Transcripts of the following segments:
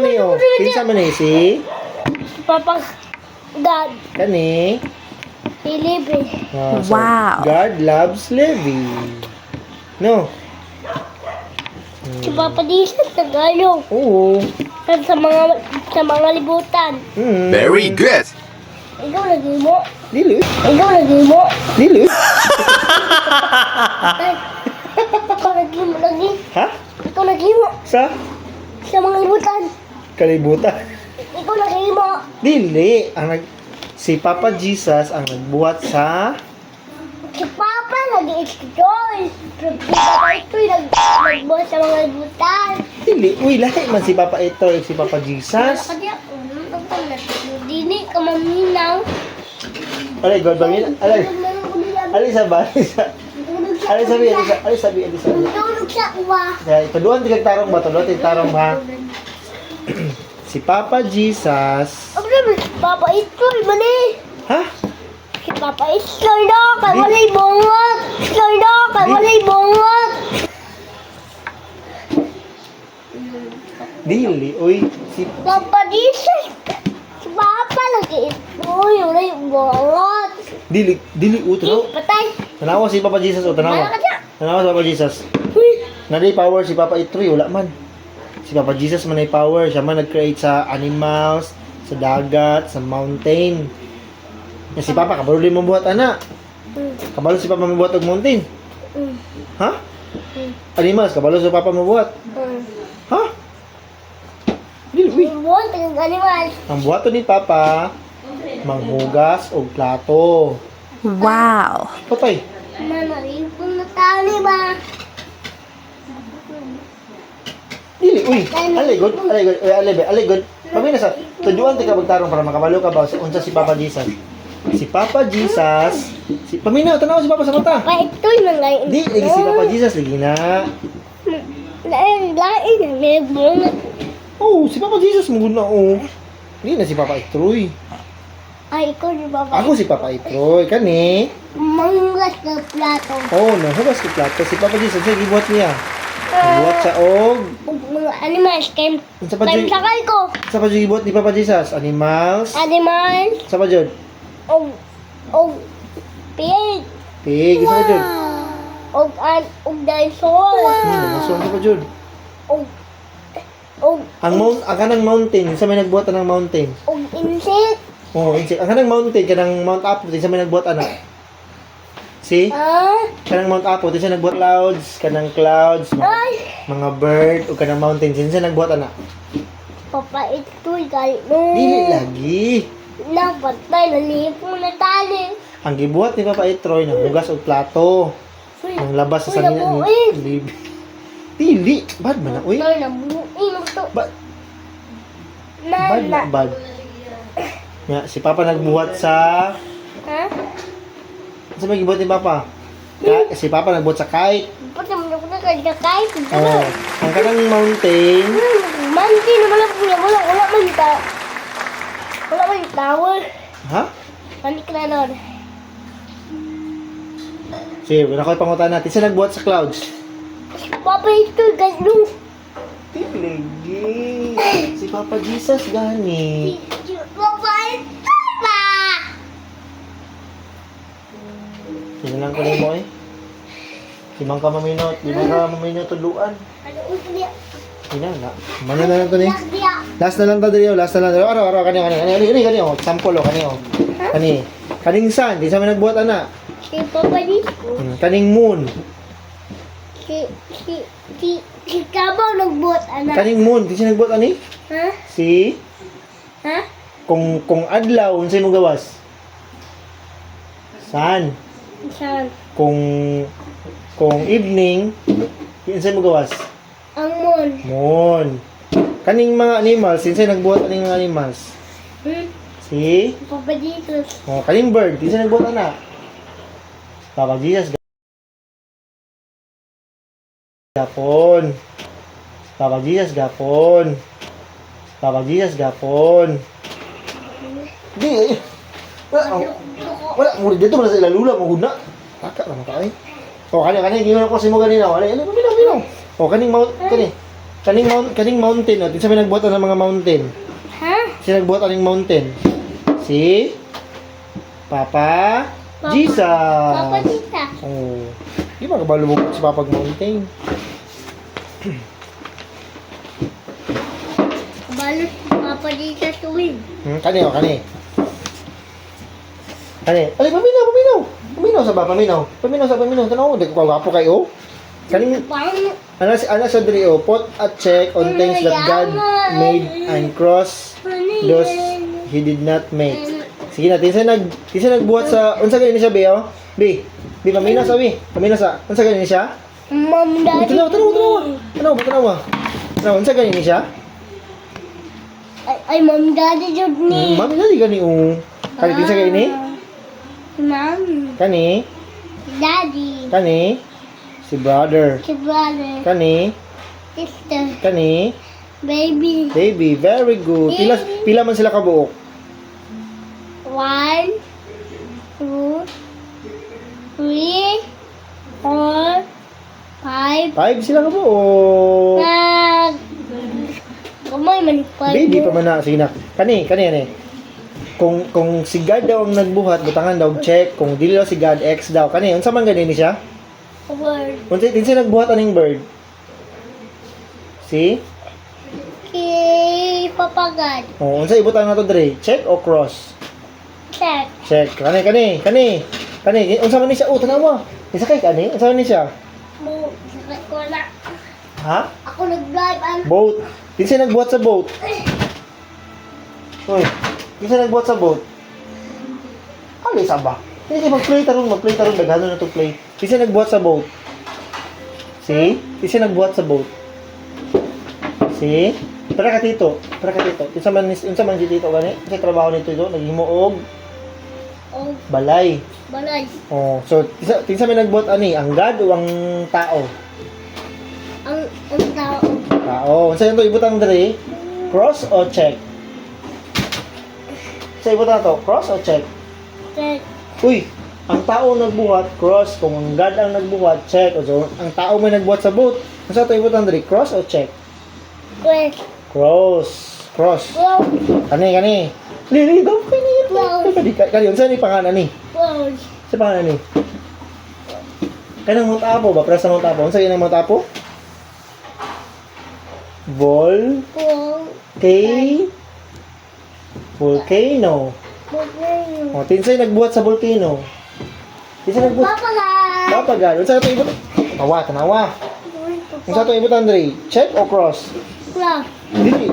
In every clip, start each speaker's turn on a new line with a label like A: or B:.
A: man ni oh? Kinsa man si?
B: Papa God.
A: Kani?
B: Pilipi.
A: Ah, so,
C: Wow.
A: God loves Levi. No?
B: Si Papa Disa Tagalog.
A: Oo.
B: Sa mga sa mga libutan.
A: Mm.
D: Very good.
B: Ikaw lagi mo.
A: Dili.
B: Ikaw lagi mo.
A: Dili.
B: Ikaw lagi mo lagi.
A: Ha?
B: Ikaw lagi mo.
A: Sa?
B: Sa mga libutan.
A: Kalibutan.
B: Ikaw lagi mo.
A: Dili. Ang nag... Si Papa Jesus ang nagbuhat sa...
B: Si Papa lagi explore. Si Papa ito nag nagbuhat sa mga libutan.
A: Dili. Uy, lahi man si Papa ito eh, si Papa Jesus.
B: Ako, dini ka maminaw.
A: Alay, God, bangin. Alay. Alay sa ba? Alay sa... Alay sabi, alay sa... Alay sabi, alay sabi.
B: Tulog sa uwa.
A: Kaya ituduan tigag tarong ba? Tuduan tigag tarong ba? Si Papa Jesus...
B: Naman, Papa ito, mali.
A: Ha?
B: Si Papa ito, na, kay walay bungot. Ito na, kay walay bungot.
A: Dili. Uy, si...
B: Papa Jesus. Si Papa lagi ito, walay bungot.
A: Dili. Dili.
B: Si patay.
A: Tanawa si Papa Jesus. O, tanawa. Tanawa si Papa Jesus.
B: Uy,
A: Naday power si Papa Itroy, wala man. Si Papa Jesus man ay power, siya man nag-create sa animals, sa dagat, sa mountain. Yan si Papa, kabalo din mo buhat ana.
B: Mm,
A: Kabalo si Papa mabuhat og mountain.
B: mm,
A: Ha?
B: mm,
A: Animals, kabalo si Papa mabuhat. Ha? Dili.
B: Bungot, ang animal.
A: Ang buhaton ni Papa, manghugas og plato.
C: Wow.
A: Patay.
B: Manaripon na tali ba?
A: Dili, uy. Alay good, uy, alay, alay good. Kami na sa tujuan ti ka magtarong para makabalo ka ba sa unsa si Papa Jesus. Si Papa Jesus, si paminaw tanaw si Papa sa mata.
B: Pa ito yung lain.
A: Di lagi si Papa Jesus lagi na.
B: Lain, lain. May bungot.
A: Oh, si Papa Jesus mo na oh. Di na si Papa Itroy.
B: Ay, ikaw di ba ba?
A: Ako si Papa Itroy kani.
B: Manggas na plato.
A: Oh, nahugas ko plato si Papa Jesus sige buhat niya. Buhat sa og
B: mga animals, kay
A: unsa pa
B: kay
A: jud?
B: sakay ko.
A: Sa pa jud buhat ni Papa Jesus? Animals.
B: Animals,
A: Sa pa jud?
B: og, og, pig,
A: Pig, sa pa jud?
B: og, an, og dinosaur,
A: Hmm, naso sa pa jud?
B: og, og,
A: Ang mount, ang kanang mountain, sa may nagbuhat ng mountain.
B: og insect.
A: Oh, insect. Ang kanang mountain, kanang Mount Apo, sa may nagbuhat ana. See?
B: Ah,
A: Kanang Mount Apo, sa nagbuhat clouds, kanang clouds, mga,
B: ay,
A: mga bird, o kanang mountain, sa nagbuhat ana.
B: papa ito'y galit no.
A: Dili lagi.
B: Napatay, nalipo na tali.
A: Ang gibuhat ni Papa Itroy ng hugas og plato. Ang labas sa sanina ni Libby. Dili, bad man na uy.
B: Ito'y nabuin mo to.
A: Bad,
B: Na,
A: bad na. bad. Nga, si Papa nagbuhat sa
B: Ha?
A: Sa may gibuhat ni Papa? Ka, si Papa nagbuhat sa kite.
B: Pati mo na na kaya kahit.
A: Oh, ang kanang mountain,
B: Manti na wala po wala wala man ta. Wala man yung tower.
A: ha?
B: Mandi ka na nun.
A: Sige, wala ko pangutan natin. Sa nagbuhat sa clouds?
B: Papa ito, ganun.
A: Tiligi. Si Papa Jesus gani.
B: Papa ito
A: Sino lang ko mo eh. Limang ka maminot, limang ka maminot tuluan.
B: Ano ulit niya?
A: Ina na. Mano na lang to ni. Last na lang to diri, last na lang. Araw araw kani kani kani kani kani oh, sample oh kani oh. Kani. Kaning sun, di sa may nagbuhat ana.
B: Si Papa di.
A: Hmm, Kaning moon.
B: Si, si, si, si Kabaw nagbuhat, anak.
A: Kaning moon, di siya nagbuhat ani?
B: Ha?
A: Si
B: Ha?
A: kung kung adlaw unsay mo gawas? Sun. Kung kung evening, unsay mo gawas?
B: Ang moon.
A: Moon. Kaning mga animals, unsay nagbuhat aning mga animals?
B: Hmm?
A: Si
B: Papa Jesus.
A: Oh, kaning bird, siya nagbuhat ana. Papa Jesus gapon. Papa Jesus gapon. Papa Jesus gapon. Di eh. Wala, wala, mo dito na sa ilalula mo guna. Taka naman ka eh. Oh, kani kani ginawa ko si mo ganina. Wala, ano binaw binaw. Oh, kaning mount kani. Kaning mount, kaning mountain. Tinsa may nagbuhat ng mga mountain.
B: Ha?
A: Si nagbuhat aning mountain. Si Papa,
B: Papa.
A: Jesus.
B: Papa Tita.
A: Oh. Di ba kabalo mo si Papa Mountain?
B: Kabalo si Papa Tita tuwing.
A: Hmm, kani oh, kani. Kani. Ali, paminaw, paminaw. Paminaw sa ba, paminaw. Paminaw sa paminaw. Tanaw, di ko kawapo kayo. Kaning
B: Paano?
A: Ano si ano sa diri oh, put a check on things that God made and cross those he did not make. Sige na, tinsa nag tinsa nagbuhat sa unsa gani siya be oh? Be. Be paminaw sa be. Paminaw sa unsa gani siya?
B: Mom, Daddy.
A: Tanaw, tanaw, tanaw. Tanaw, ba tanaw? Tanaw, unsa gani ni siya?
B: Ay, Mom, Daddy, jud ni.
A: Na di gani oh. Kani tinsa gani ni?
B: Mom,
A: Kani,
B: Daddy,
A: kani si brother.
B: si brother,
A: Kani,
B: sister,
A: kani
B: baby.
A: baby, very good. Pila pila man sila kabuok?
B: One, two, three, four, five.
A: Five sila kabuok.
B: Nag... Kamay man five.
A: Baby pa man na, sige na. Kani, kani, kani. Kung kung si God daw ang nagbuhat, butangan daw check. Kung dili daw si God, X daw. Kani, unsa man gani ni siya?
B: Word.
A: Unsa din siya nagbuhat aning bird? Si?
B: Kay Papa God.
A: Oh, unsa ibutan nato dre? Check o cross?
B: Check.
A: Check. Kani, kani, kani. Kani, unsa man ni siya? Oh, tanawa. Isa kay kani, unsa man ni siya?
B: Mo, sakit ko na.
A: Ha?
B: Ako nag-drive ang...
A: Boat. Din siya nagbuhat sa boat. Hoy, siya nagbuhat sa boat. Alis ba? Hindi siya mag-play tarong, mag-play tarong, dagano na to play. Di siya nagbuhat sa boat. See? Di siya nagbuhat sa boat. See? Para ka tito, para ka tito. Unsa man unsa man si tito gani? Kasi trabaho nito ito, naghimo og balay.
B: balay.
A: Oh, so tinsa, tinsa may nagbuhat ani, ang God o ang tao?
B: Ang, ang tao.
A: Tao. Unsa yung ibutang diri? Cross o check? Sa ibutang to, cross o check?
B: Check.
A: Uy, ang tao nagbuhat, cross. Kung ang God ang nagbuhat, check. O so, ang tao may nagbuhat sa boat. Unsa to ibutang diri? Cross o check?
B: Check.
A: Cross. Cross.
B: Close.
A: Kani, kani. Lili, daw kay ni.
B: Close.
A: Kani, kani. Unsa ni pangalan ni?
B: Close.
A: Sa pangalan ni? Kanang Mount Apo ba? Presa Mount Apo. Unsa yun ang Mount Apo? Vol.
B: Close.
A: Kay volcano.
B: Close.
A: O, tinsay nagbuhat sa volcano. Tinsay nagbuhat.
B: Papa God.
A: Papa God. Unsa to ibut? Tawa, tanawa. Unsa to ibut Andre? Check o cross?
B: Close.
A: Dili.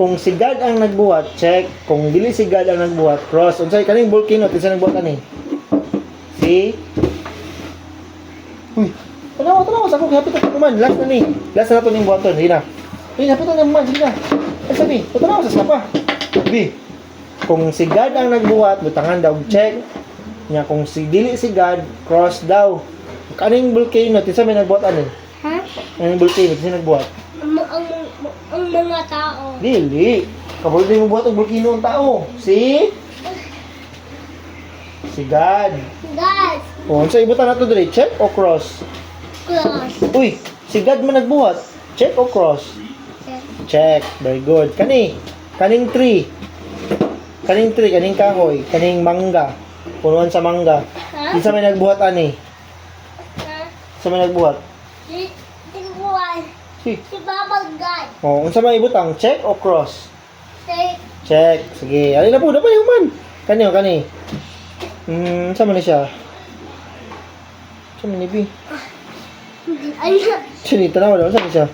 A: Kung si God ang nagbuhat, check. Kung dili si God ang nagbuhat, cross. Unsay kaning volcano tinsay nagbuhat ani? Si Uy, tanawa, tanawa sa kong hapit ako man. Last na ni. Last na to ning buhaton. Sige na. Uy, hapit na man. Sige na. Ay, sabi, tanawa sa sapa. Sabi, kung si God ang nagbuhat, butangan daw check. Nya kung si dili si God, cross daw. Kaning volcano, tinsa may nagbuhat ani?
B: Ha?
A: Kaning volcano, tinsa nagbuhat?
B: Ang, ang, ang mga tao.
A: Dili. Kabalo din mo buhat ang volcano ang tao. Si? Si God.
B: God.
A: O, sa ibutan na to dali, check o cross?
B: Close.
A: Uy, si God man nagbuhat. Check o cross?
B: Check.
A: Check. Very good. Kani, kaning tree. Kaning tree, kaning kahoy, kaning mangga. Punuan sa mangga.
B: Ha?
A: Di sa may nagbuhat ani.
B: Ha?
A: Sa may nagbuhat.
B: Si, si.
A: Si.
B: Si Papa God.
A: O, unsa may ibutang, check o cross?
B: Check.
A: Check. Sige. Alin na po, dapat yung man. Kani o, kani. Hmm, sa man siya? Sa man B?
B: Ay,
A: Sinita na wala, sa siya?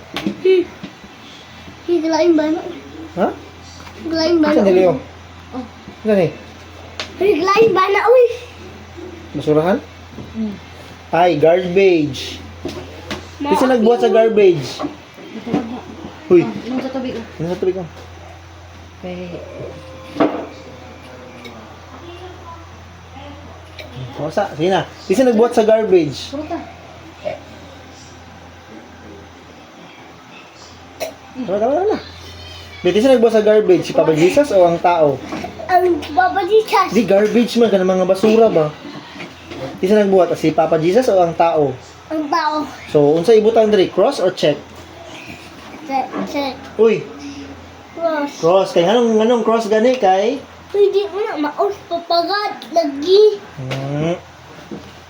B: ba na?
A: Ha?
B: Higlain ba na?
A: Saan niliyo?
B: Oh.
A: Gani?
B: Higlain ba na? Uy!
A: Basurahan? Ay, garbage. Kasi nagbuhat sa garbage. Huy,
C: Nung sa tubig. oh.
A: ano sa tubig ko?
C: Kay...
A: Masa, sige na. Kasi nagbuhat sa garbage.
C: Puruta.
A: Tama, tama, tama. May kasi nagbuhat sa garbage, si Papa Jesus o ang tao?
B: Ang Papa Jesus.
A: Di, garbage man, ka ng mga basura ba? Kasi nagbuhat, si Papa Jesus o ang tao?
B: Ang tao.
A: So, unsa ibutan diri, cross or check?
B: Check, check.
A: Uy,
B: Cross.
A: cross. Kay nganong nganong cross gani kay?
B: Pwede mo na maos papagat. Lagi.
A: Hmm.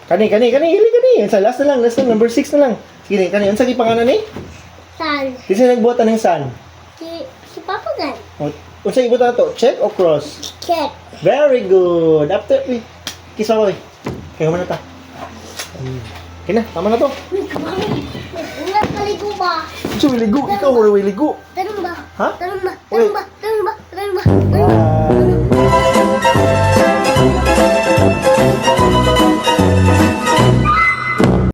A: Kani, kani, kani, hili kani. Sa last na lang, last na, number 6 na lang. Sige, kani, unsa gi pangalan ni?
B: San?
A: Kasi nagbuhat ng sun.
B: Si, si papagat.
A: O, Unsa ibutan to? Check o cross?
B: Check.
A: Very good. After, uy, kiss ako eh. Kaya mo na ta. Okay na, tama na to.
B: Ingat maligo ba?
A: Gusto, wiligo. Ikaw, wala wiligo.
B: Tanong ba?
A: Ha?
B: Tanong ba? Tanong ba? Tanong ba? Tanong ba? Tanong ba?
A: Ah,